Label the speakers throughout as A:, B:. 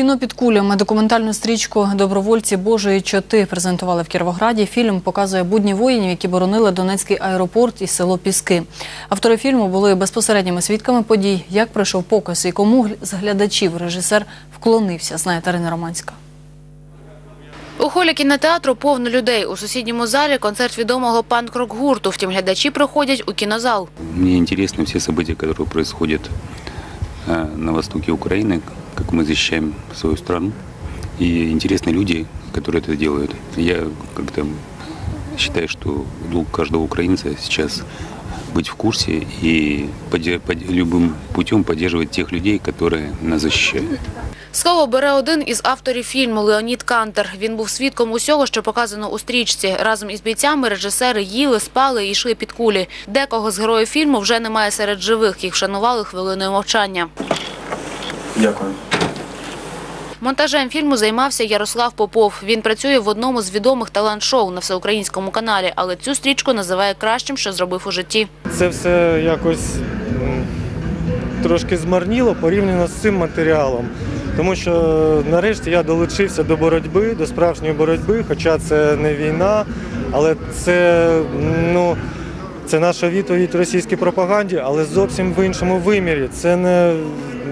A: Кіно під кулями документальну стрічку Добровольці Божої чоти презентували в Кіровограді. Фільм показує будні воїнів, які боронили Донецький аеропорт і село Піски. Автори фільму були безпосередніми свідками подій. Як пройшов показ і кому гл- з глядачів режисер вклонився, знає Тарина Романська.
B: У холі кінотеатру повно людей. У сусідньому залі концерт відомого панк-рок гурту. Втім, глядачі приходять у кінозал.
C: Мне интересны все события, которые происходят э, на востоке Украины, как мы защищаем свою страну. И интересны люди, которые это делают. Я как-то считаю, что долг каждого украинца сейчас быть в курсе и поде- под- любым путем поддерживать тех людей, которые нас защищают.
B: Слово бере один із авторів фільму Леонід Кантер. Він був свідком усього, що показано у стрічці. Разом із бійцями режисери їли, спали і йшли під кулі. Декого з героїв фільму вже немає серед живих. Їх вшанували хвилиною мовчання.
D: Дякую.
B: Монтажем фільму займався Ярослав Попов. Він працює в одному з відомих талант-шоу на всеукраїнському каналі, але цю стрічку називає кращим, що зробив у житті.
D: Це все якось трошки змарніло порівняно з цим матеріалом. Тому що нарешті я долучився до боротьби, до справжньої боротьби, хоча це не війна, але це, ну, це наша відповідь російській пропаганді, але зовсім в іншому вимірі. Це не,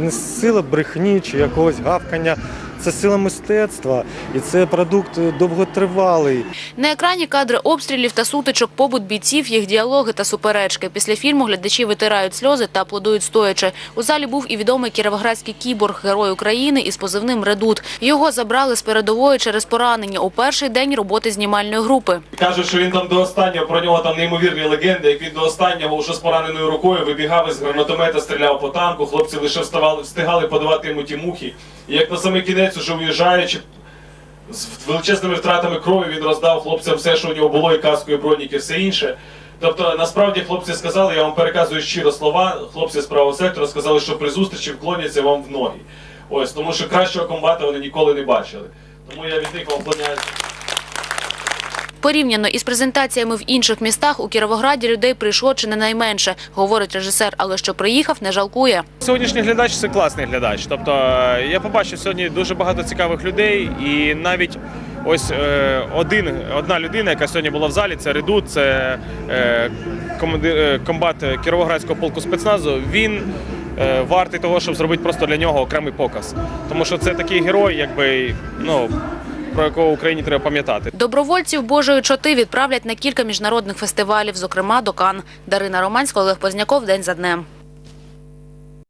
D: не сила брехні чи якогось гавкання, це сила мистецтва і це продукт довготривалий.
B: На екрані кадри обстрілів та сутичок, побут бійців, їх діалоги та суперечки. Після фільму глядачі витирають сльози та аплодують стоячи. У залі був і відомий кіровоградський кіборг, герой України із позивним «Редут». Його забрали з передової через поранення у перший день роботи знімальної групи.
E: Кажуть, що він там до останнього про нього там неймовірні легенди. Як він до останнього уже з пораненою рукою вибігав із гранатомета, стріляв по танку. Хлопці лише вставали, встигали подавати йому ті мухи. І як на самий кінець, уже уїжджаючи з величезними втратами крові, він роздав хлопцям все, що у нього було, і каску, і броніки, і все інше. Тобто, насправді хлопці сказали, я вам переказую щиро слова. Хлопці з правого сектора сказали, що при зустрічі вклоняться вам в ноги. Ось тому, що кращого комбата вони ніколи не бачили. Тому я від них вам вклоняюся.
B: Порівняно із презентаціями в інших містах у Кіровограді людей прийшло чи не найменше, говорить режисер, але що приїхав, не жалкує.
F: Сьогоднішній глядач це класний глядач. Тобто е, я побачив сьогодні дуже багато цікавих людей, і навіть ось е, один, одна людина, яка сьогодні була в залі, це Редут, це е, е, комбат Кіровоградського полку спецназу. Він е, вартий того, щоб зробити просто для нього окремий показ. Тому що це такий герой, якби ну про якого Україні треба пам'ятати.
B: Добровольців Божої чоти відправлять на кілька міжнародних фестивалів, зокрема до Кан. Дарина Романська, Олег Позняков. День за днем.